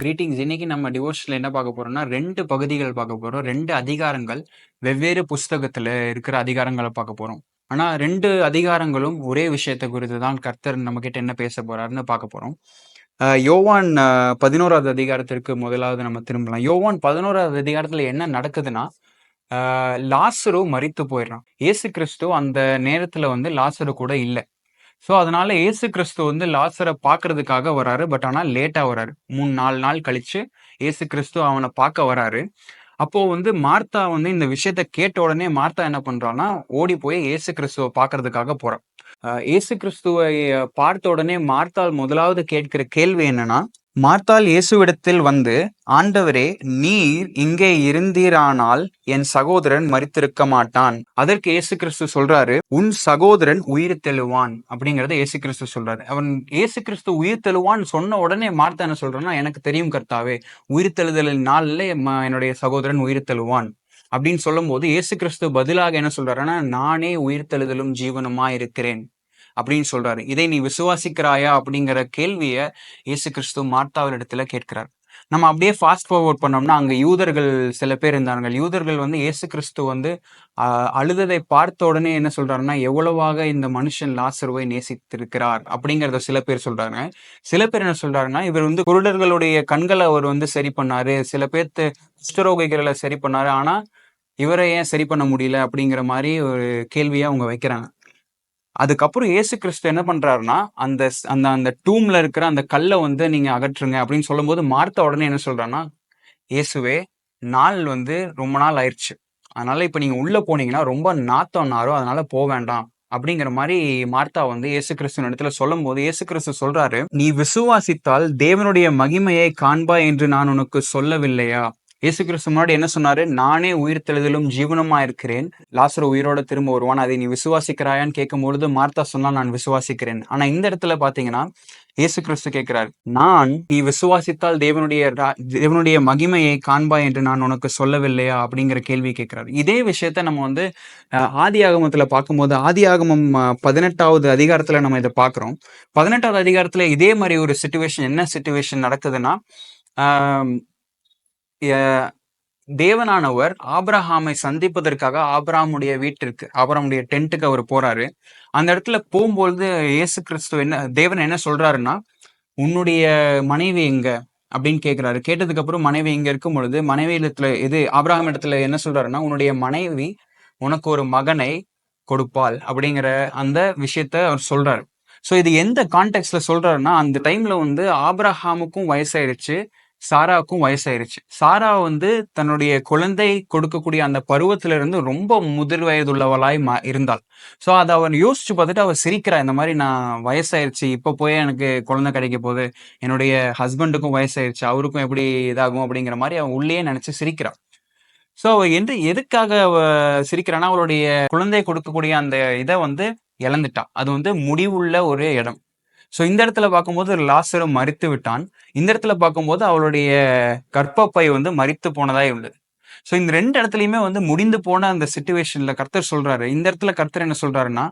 Greetings இன்னைக்கு நம்ம டிவோஷனில் என்ன பார்க்க போறோம்னா ரெண்டு பகுதிகள் பார்க்க போறோம். ரெண்டு அதிகாரங்கள் வெவ்வேறு புஸ்தகத்துல இருக்கிற அதிகாரங்களை பார்க்க போறோம். ஆனா ரெண்டு அதிகாரங்களும் ஒரே விஷயத்தை குறித்து தான் கர்த்தர் நம்ம கிட்ட என்ன பேச போறாருன்னு பார்க்க போறோம். யோவான் பதினோராவது அதிகாரத்திற்கு முதலாவது நம்ம திரும்பலாம். யோவான் பதினோராவது அதிகாரத்துல என்ன நடக்குதுன்னா லாசரு மறித்து போயிடுறான். இயேசு கிறிஸ்து அந்த நேரத்துல வந்து லாசரு கூட இல்லை. ஸோ அதனால ஏசு கிறிஸ்து வந்து லாசரை பார்க்கறதுக்காக வராரு. பட் ஆனால் லேட்டாக வராரு. மூணு நாலு நாள் கழிச்சு இயேசு கிறிஸ்து அவனை பார்க்க வராரு. அப்போ வந்து மார்த்தா வந்து இந்த விஷயத்த கேட்ட உடனே மார்த்தா என்ன பண்றான்னா ஓடி போய் ஏசு கிறிஸ்துவை பார்க்கறதுக்காக போறான். ஏசு கிறிஸ்துவை பார்த்த உடனே மார்த்தால் முதலாவது கேட்கிற கேள்வி என்னன்னா மார்த்தாள் இயேசுவிடத்தில் வந்து ஆண்டவரே நீர் இங்கே இருந்தீரானால் என் சகோதரன் மறித்திருக்க மாட்டான். அதற்கு இயேசு கிறிஸ்து சொல்றாரு உன் சகோதரன் உயிர் தெழுவான். அப்படிங்கறத இயேசு கிறிஸ்து சொல்றாரு. அவன் இயேசு கிறிஸ்து உயிர் தெழுவான் சொன்ன உடனே மார்த்தா என்ன சொல்றான்னா எனக்கு தெரியும் கர்த்தாவே உயிர் தெழுதலின் நாள்ல ம- என்னுடைய சகோதரன் உயிர் தெழுவான். அப்படின்னு சொல்லும்போது இயேசு கிறிஸ்து பதிலாக என்ன சொல்றாருன்னா நானே உயிர் தெழுதலும் ஜீவனுமா இருக்கிறேன் அப்படின்னு சொல்றாரு. இதை நீ விசுவாசிக்கிறாயா? அப்படிங்கிற கேள்வியை இயேசு கிறிஸ்து மார்த்தாவிடத்துல கேட்கிறார். நம்ம அப்படியே ஃபாஸ்ட் ஃபார்வர்ட் பண்ணோம்னா அங்கே யூதர்கள் சில பேர் இருந்தாங்க யூதர்கள் வந்து இயேசு கிறிஸ்து வந்து அழுததை பார்த்த உடனே என்ன சொல்றாருன்னா எவ்வளவாக இந்த மனுஷன் லாசருவை நேசித்திருக்கிறார்? அப்படிங்கிறத சில பேர் சொல்றாங்க. சில பேர் என்ன சொல்றாருன்னா இவர் வந்து குருடர்களுடைய கண்களை அவர் வந்து சரி பண்ணாரு. சில பேர்த்து குஷ்டரோகிகளை சரி பண்ணாரு. ஆனா இவரை ஏன் சரி பண்ண முடியல அப்படிங்கிற மாதிரி ஒரு கேள்வியை அவங்க வைக்கிறாங்க. அதுக்கப்புறம் இயேசு கிறிஸ்து என்ன பண்றாருன்னா அந்த ஸ்- அந்த அந்த டூம்ல இருக்கிற அந்த கல்லை வந்து நீங்க அகற்றுங்க அப்படின்னு சொல்லும்போது மார்த்த உடனே என்ன சொல்றான்னா இயேசுவே நாள் வந்து ரொம்ப நாள் ஆயிடுச்சு. அதனால இப்ப நீங்க உள்ள போனீங்கன்னா ரொம்ப நாத்தம் நாரும் அதனால போக வேண்டாம். அப்படிங்கிற மாதிரி மார்த்தா வந்து இயேசு கிறிஸ்துவின் இடத்துல சொல்லும் போது இயேசு கிறிஸ்து சொல்றாரு நீ விசுவாசித்தால் தேவனுடைய மகிமையை காண்பா என்று நான் உனக்கு சொல்லவில்லையா? இயேசு கிறிஸ்து முன்னாடி என்ன சொன்னாரு? நானே உயிர் தெளிதலும் ஜீவனமா இருக்கிறேன் லாசர் உயிரோட திரும்ப வருவான். அதை நீ விசுவாசிக்கிறாயான்னு கேட்கும்பொழுது மார்த்தா சொன்னா நான் விசுவாசிக்கிறேன். ஆனா இந்த இடத்துல பாத்தீங்கன்னா இயேசு கிறிஸ்து கேட்கிறார் நான் நீ விசுவாசித்தால் தேவனுடைய தேவனுடைய மகிமையை காண்பாய் என்று நான் உனக்கு சொல்லவில்லையா? அப்படிங்கிற கேள்வி கேட்கிறார். இதே விஷயத்த நம்ம வந்து ஆதி ஆகமத்துல பார்க்கும்போது ஆதி ஆகமம் பதினெட்டாவது அதிகாரத்துல நம்ம இதை பார்க்குறோம் பதினெட்டாவது அதிகாரத்துல இதே மாதிரி ஒரு சுச்சுவேஷன் என்ன சுச்சுவேஷன் நடக்குதுன்னா தேவனானவர் ஆப்ரஹாமை சந்திப்பதற்காக ஆபிரகாமுடைய வீட்டிற்கு ஆபிரகாமுடைய டென்ட்டுக்கு அவர் போறாரு. அந்த இடத்துல போகும்பொழுது இயேசு கிறிஸ்து என்ன தேவன் என்ன சொல்றாருன்னா உன்னுடைய மனைவி எங்க? அப்படின்னு கேட்கிறாரு கேட்டதுக்கு அப்புறம் மனைவி இங்க இருக்கும் பொழுது மனைவி இடத்துல இது ஆபிரகாம் இடத்துல என்ன சொல்றாருன்னா உன்னுடைய மனைவி உனக்கு ஒரு மகனை கொடுப்பாள். அப்படிங்கிற அந்த விஷயத்த அவர் சொல்றாரு. ஸோ இது எந்த கான்டெக்ட்ல சொல்றாருன்னா அந்த டைம்ல வந்து ஆபிரஹாமுக்கும் வயசாயிருச்சு. சாராவுக்கும் வயசாயிருச்சு. சாரா வந்து தன்னுடைய குழந்தை கொடுக்கக்கூடிய அந்த பருவத்துல இருந்து ரொம்ப முதிர் வயதுள்ளவளாய் மா இருந்தாள். ஸோ அதை அவன் யோசிச்சு பார்த்துட்டு அவள் சிரிக்கிறா இந்த மாதிரி நான் வயசாயிருச்சு இப்போ போய் எனக்கு குழந்தை கிடைக்க போகுது என்னுடைய ஹஸ்பண்டுக்கும் வயசாயிருச்சு அவருக்கும் எப்படி இதாகும் அப்படிங்கிற மாதிரி அவன் உள்ளே நினைச்சு சிரிக்கிறான் ஸோ அவள் என்று எதுக்காக அவ சிரிக்கிறான்னா அவளுடைய குழந்தை கொடுக்கக்கூடிய அந்த இதை வந்து இழந்துட்டான் அது வந்து முடிவுள்ள ஒரு இடம். ஸோ இந்த இடத்துல பார்க்கும்போது லாசரும் மறித்து விட்டான். இந்த இடத்துல பார்க்கும்போது அவளுடைய கற்பப்பை வந்து மறித்து போனதாய் உள்ளது. ஸோ இந்த ரெண்டு இடத்துலையுமே வந்து முடிந்து போன அந்த சுச்சுவேஷன்ல கர்த்தர் சொல்றாரு. இந்த இடத்துல கர்த்தர் என்ன சொல்றாருன்னா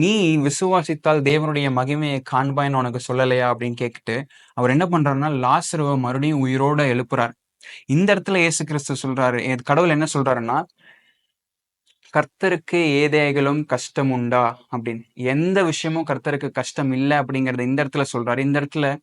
நீ விசுவாசித்தால் தேவனுடைய மகிமையை காண்பாய்ன்னு உனக்கு சொல்லலையா? அப்படின்னு கேட்டுட்டு அவர் என்ன பண்றாருன்னா லாசருவை மறுபடியும் உயிரோட எழுப்புறார். இந்த இடத்துல இயேசு கிறிஸ்து சொல்றாரு. கடவுள் என்ன சொல்றாருன்னா கர்த்தருக்கு ஏதேகளும் கஷ்டம் உண்டா? அப்படின்னு. எந்த விஷயமும் கர்த்தருக்கு கஷ்டம் இல்லை அப்படிங்கறத இந்த இடத்துல சொல்றாரு. இந்த இடத்துல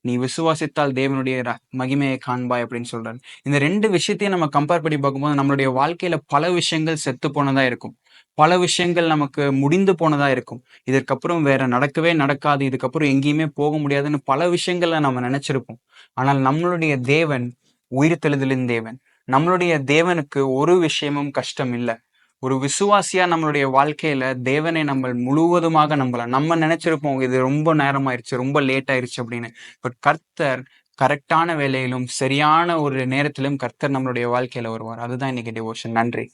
நீ விசுவாசித்தால் தேவனுடைய மகிமையை காண்பாய் அப்படின்னு சொல்றாரு. இந்த ரெண்டு விஷயத்தையும் நம்ம கம்பேர் பண்ணி பார்க்கும்போது நம்மளுடைய வாழ்க்கையில பல விஷயங்கள் செத்து போனதா இருக்கும். பல விஷயங்கள் நமக்கு முடிந்து போனதா இருக்கும். இதற்கப்புறம் வேற நடக்கவே நடக்காது. இதுக்கப்புறம் எங்கேயுமே போக முடியாதுன்னு பல விஷயங்கள்ல நம்ம நினைச்சிருப்போம். ஆனால் நம்மளுடைய தேவன் உயிர் தெளிதலின் தேவன். நம்மளுடைய தேவனுக்கு ஒரு விஷயமும் கஷ்டம் இல்லை. ஒரு விசுவாசியா நம்மளுடைய வாழ்க்கையில தேவனை நம்ம முழுவதுமாக நம்பலாம். நம்ம நினைச்சிருப்போம் இது ரொம்ப நேரம் ஆயிடுச்சு ரொம்ப லேட் ஆயிருச்சு அப்படின்னு. பட் கர்த்தர் கரெக்டான வேலையிலும் சரியான ஒரு நேரத்திலும் கர்த்தர் நம்மளுடைய வாழ்க்கையில வருவார். அதுதான் இன்னைக்கு டிவோஷன் நன்றி.